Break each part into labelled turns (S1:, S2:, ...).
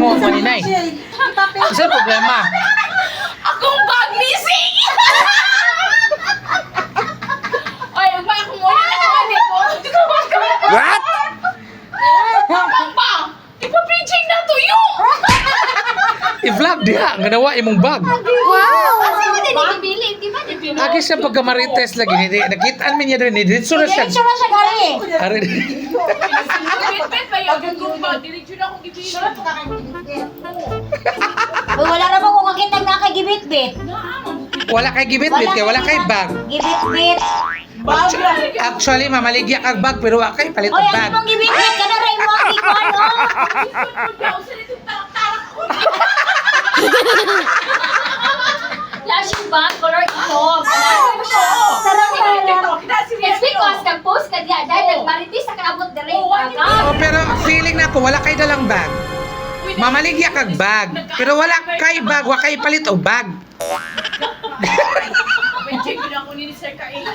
S1: mo maninay. Isa problema.
S2: Akong bag missing! Ay, ang bag ko muna na kuhanin ko.
S1: What?
S2: Ang bag! Ipa-preaching na to yung!
S1: I-vlog diha. Nga nawa imong bag.
S3: Wow! Kasi mo din ibili, ba? Ba?
S1: Agi siya pagkamarites lagi. Hindi- Nakitaan min niya rin. Dito na siya.
S3: Diretso na siya gari.
S1: Ari.
S2: Pa yung akong bag. Diretso na akong ibili.
S3: Uy, wala naman kung kakita nga kay gibit-bit.
S1: Wala kay gibit-bit kay wala kay bag.
S3: Gibit-bit.
S1: Actually, mamaligya kag bag pero wala kay palit
S3: Oy,
S1: og
S3: ang
S1: bag.
S3: imong gibit-bit ka na rin mo
S4: sa kanabot dire.
S1: Oh, pero feeling na ko wala kay dalang bag. Mamaligya kag bag. Pero wala kay bag, wala kay palit og bag.
S2: Check yun ako ni Sir Kain.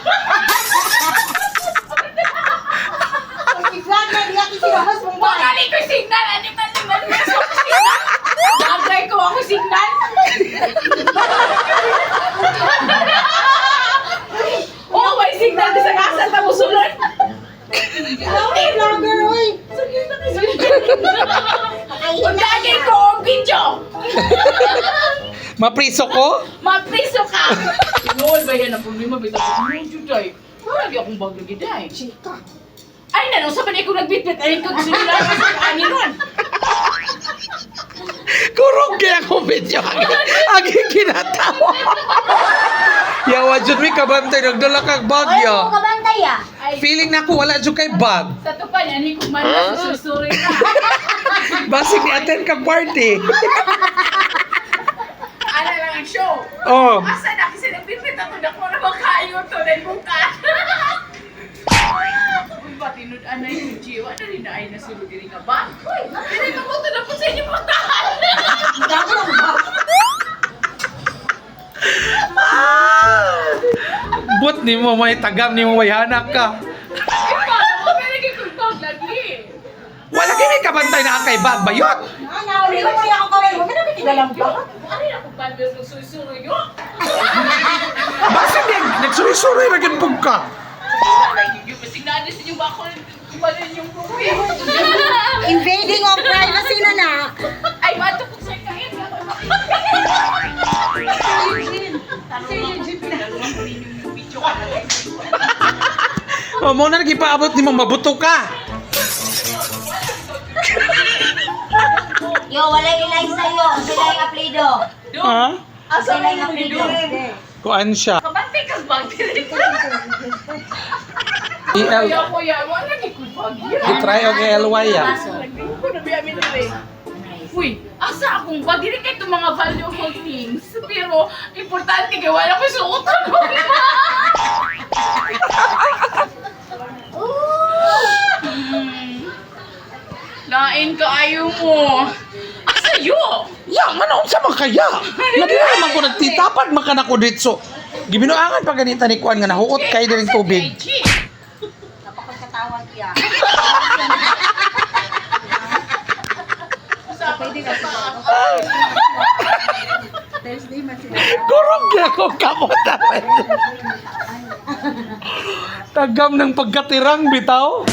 S2: Magali ko yung signal. Ano man naman meso ko signal? Bagay ko ako signal.
S1: Mapriso ko?
S2: Mapriso ka! Noon ba yan ang problema? Bita ko, no, Juday. Wala di akong bag lagi day. Ay, nanong sa panay ko nagbitbit. Ay, kung sila sa ani ron.
S1: Kurong kaya ko video. Agi kinatawa. Yawa jud mi kabantay nagdala kag bag
S3: Oy,
S1: ya.
S3: mo kabantay ah.
S2: Ay,
S1: Feeling na ko wala jud kay bag.
S2: sa to pa niya, ni ko man na susuri ka.
S1: Basig ni attend kag party.
S2: Show.
S1: Oh.
S2: Asa na kasi nagbitbit ako na ko na makayo to na bukas. Uy, patinud anay yung jiwa na rin na ay nasulod diri ka ba? Uy, mo na po sa inyo puntahan.
S1: But ni mo may tagam ni mo may hanak ka.
S2: Paano mo pinagkikulpag lagi?
S1: Wala kay may kabantay na kay bag bayot.
S3: Nauli ko siya ako kawin mo. Ba?
S2: Ano yung akong bandel ng suy-suy yun?
S1: Basig ni nagsuri-suri ra gyud pug ka.
S2: Yung masignado sa inyo ba ako yung movie?
S3: Invading of privacy na na.
S2: Ay, bato ko sa kain.
S1: O mo na nagipaabot ni mo mabuto ka.
S3: Yo, wala ilay sa'yo. Sila yung aplido.
S1: Ha?
S2: Asa
S3: Sila
S2: na
S3: yung
S2: yung
S3: aplido.
S1: Kuan siya.
S2: Kabante ka bang?
S1: EL
S2: Kuya, kuya, wala nagkikulpag yun.
S1: i-try og LY ya.
S2: Minili. Uy, asa akong ba? Dili kay itong mga valuable things. Pero, importante kay wala ko suotan ko. Lain ka ayaw mo. Asa yo?
S1: Ya, ano unsa man kaya? Lagi na naman ko nagtitapad man kana ko ditso. Gibinoangan pa ganita ni kuan nga nahuot kay diring tubig.
S2: G.
S3: Napakagkatawag niya.
S2: Pwede ka sa
S1: Kurog na ko kamot Tagam ng pagkatirang bitaw.